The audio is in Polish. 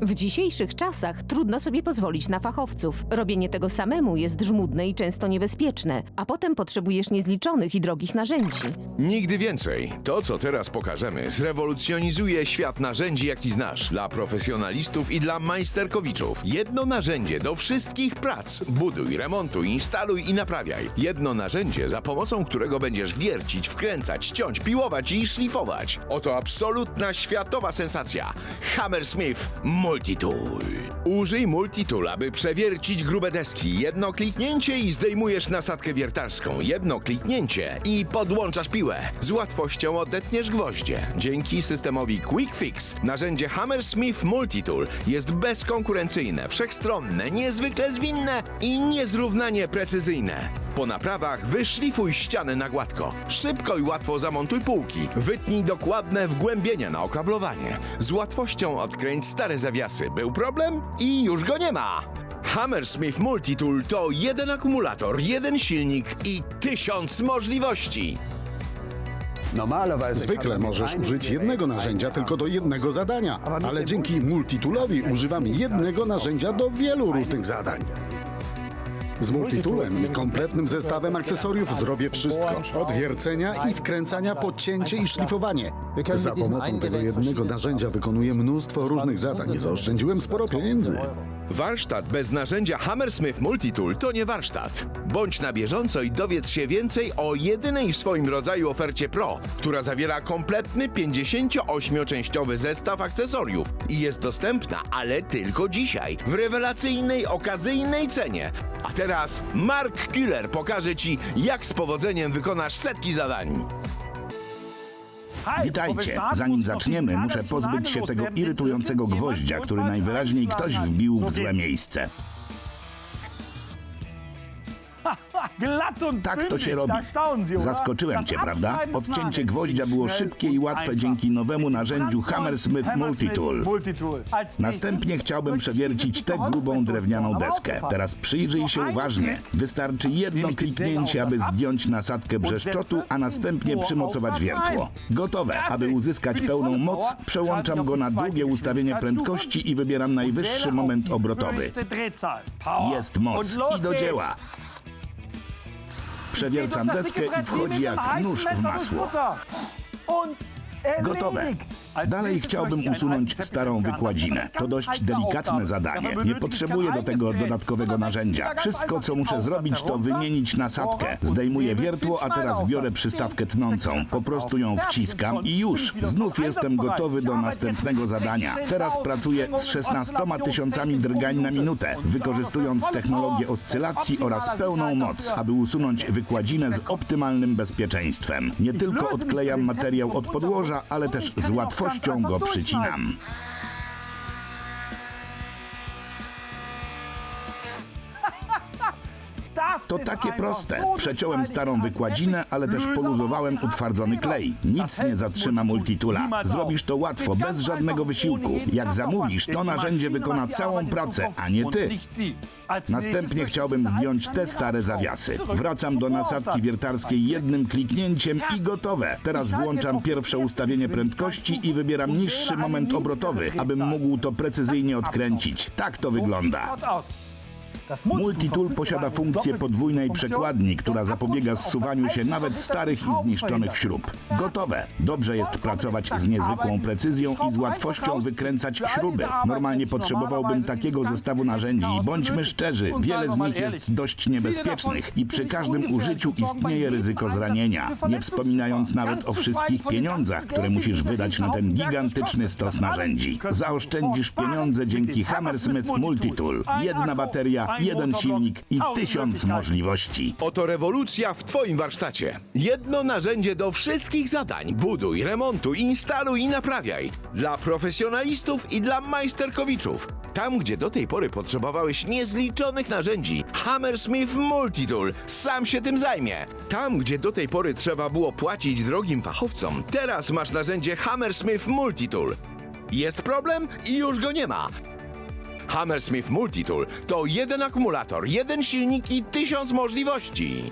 W dzisiejszych czasach trudno sobie pozwolić na fachowców. Robienie tego samemu jest żmudne i często niebezpieczne, a potem potrzebujesz niezliczonych i drogich narzędzi. Nigdy więcej. To, co teraz pokażemy, zrewolucjonizuje świat narzędzi, jaki znasz, dla profesjonalistów i dla majsterkowiczów. Jedno narzędzie do wszystkich prac. Buduj, remontuj, instaluj i naprawiaj. Jedno narzędzie, za pomocą którego będziesz wiercić, wkręcać, ciąć, piłować i szlifować. Oto absolutna światowa sensacja. Hammersmith Multitool. Użyj Multitool, aby przewiercić grube deski. Jedno kliknięcie i zdejmujesz nasadkę wiertarską. Jedno kliknięcie i podłączasz piłę. Z łatwością odetniesz gwoździe. Dzięki systemowi Quick Fix narzędzie Hammersmith Multitool jest bezkonkurencyjne, wszechstronne, niezwykle zwinne i niezrównanie precyzyjne. Po naprawach wyszlifuj ściany na gładko. Szybko i łatwo zamontuj półki. Wytnij dokładne wgłębienia na okablowanie. Z łatwością odkręć stare zawiasy. Był problem i już go nie ma. Hammersmith Multitool to jeden akumulator, jeden silnik i tysiąc możliwości. Zwykle możesz użyć jednego narzędzia tylko do jednego zadania, ale dzięki multitoolowi używam jednego narzędzia do wielu różnych zadań. Z multitoolem i kompletnym zestawem akcesoriów zrobię wszystko. Od wiercenia i wkręcania po cięcie i szlifowanie. Za pomocą tego jednego narzędzia wykonuję mnóstwo różnych zadań. Zaoszczędziłem sporo pieniędzy. Warsztat bez narzędzia Hammersmith Multitool to nie warsztat. Bądź na bieżąco i dowiedz się więcej o jedynej w swoim rodzaju ofercie Pro, która zawiera kompletny 58-częściowy zestaw akcesoriów i jest dostępna, ale tylko dzisiaj, w rewelacyjnej, okazyjnej cenie. A teraz Mark Killer pokaże Ci, jak z powodzeniem wykonasz setki zadań. Witajcie. Zanim zaczniemy, muszę pozbyć się tego irytującego gwoździa, który najwyraźniej ktoś wbił w złe miejsce. Tak to się robi. Zaskoczyłem cię, prawda? Odcięcie gwoździa było szybkie i łatwe dzięki nowemu narzędziu Hammersmith Multitool. Następnie chciałbym przewiercić tę grubą drewnianą deskę. Teraz przyjrzyj się uważnie. Wystarczy jedno kliknięcie, aby zdjąć nasadkę brzeszczotu, a następnie przymocować wiertło. Gotowe. Aby uzyskać pełną moc, przełączam go na długie ustawienie prędkości i wybieram najwyższy moment obrotowy. Jest moc. I do dzieła. Przewiercam deskę i wchodzi jak nóż w masło. Gotowe. Dalej chciałbym usunąć starą wykładzinę. To dość delikatne zadanie. Nie potrzebuję do tego dodatkowego narzędzia. Wszystko, co muszę zrobić, to wymienić nasadkę. Zdejmuję wiertło, a teraz biorę przystawkę tnącą. Po prostu ją wciskam i już. Znów jestem gotowy do następnego zadania. Teraz pracuję z 16 tysiącami drgań na minutę, wykorzystując technologię oscylacji oraz pełną moc, aby usunąć wykładzinę z optymalnym bezpieczeństwem. Nie tylko odklejam materiał od podłoża, ale też z łatwością go przycinam. To takie proste. Przeciąłem starą wykładzinę, ale też poluzowałem utwardzony klej. Nic nie zatrzyma multitula. Zrobisz to łatwo, bez żadnego wysiłku. Jak zamówisz, to narzędzie wykona całą pracę, a nie ty. Następnie chciałbym zdjąć te stare zawiasy. Wracam do nasadki wiertarskiej jednym kliknięciem i gotowe. Teraz włączam pierwsze ustawienie prędkości i wybieram niższy moment obrotowy, abym mógł to precyzyjnie odkręcić. Tak to wygląda. Multitool posiada funkcję podwójnej przekładni, która zapobiega zsuwaniu się nawet starych i zniszczonych śrub. Gotowe. Dobrze jest pracować z niezwykłą precyzją i z łatwością wykręcać śruby. Normalnie potrzebowałbym takiego zestawu narzędzi i bądźmy szczerzy, wiele z nich jest dość niebezpiecznych i przy każdym użyciu istnieje ryzyko zranienia. Nie wspominając nawet o wszystkich pieniądzach, które musisz wydać na ten gigantyczny stos narzędzi. Zaoszczędzisz pieniądze dzięki Hammersmith Multitool. Jedna bateria, jeden silnik i tysiąc możliwości. Oto rewolucja w Twoim warsztacie. Jedno narzędzie do wszystkich zadań. Buduj, remontuj, instaluj i naprawiaj. Dla profesjonalistów i dla majsterkowiczów. Tam, gdzie do tej pory potrzebowałeś niezliczonych narzędzi, Hammersmith Multitool sam się tym zajmie. Tam, gdzie do tej pory trzeba było płacić drogim fachowcom, teraz masz narzędzie Hammersmith Multitool. Jest problem i już go nie ma. Hammersmith Multitool to jeden akumulator, jeden silnik i tysiąc możliwości.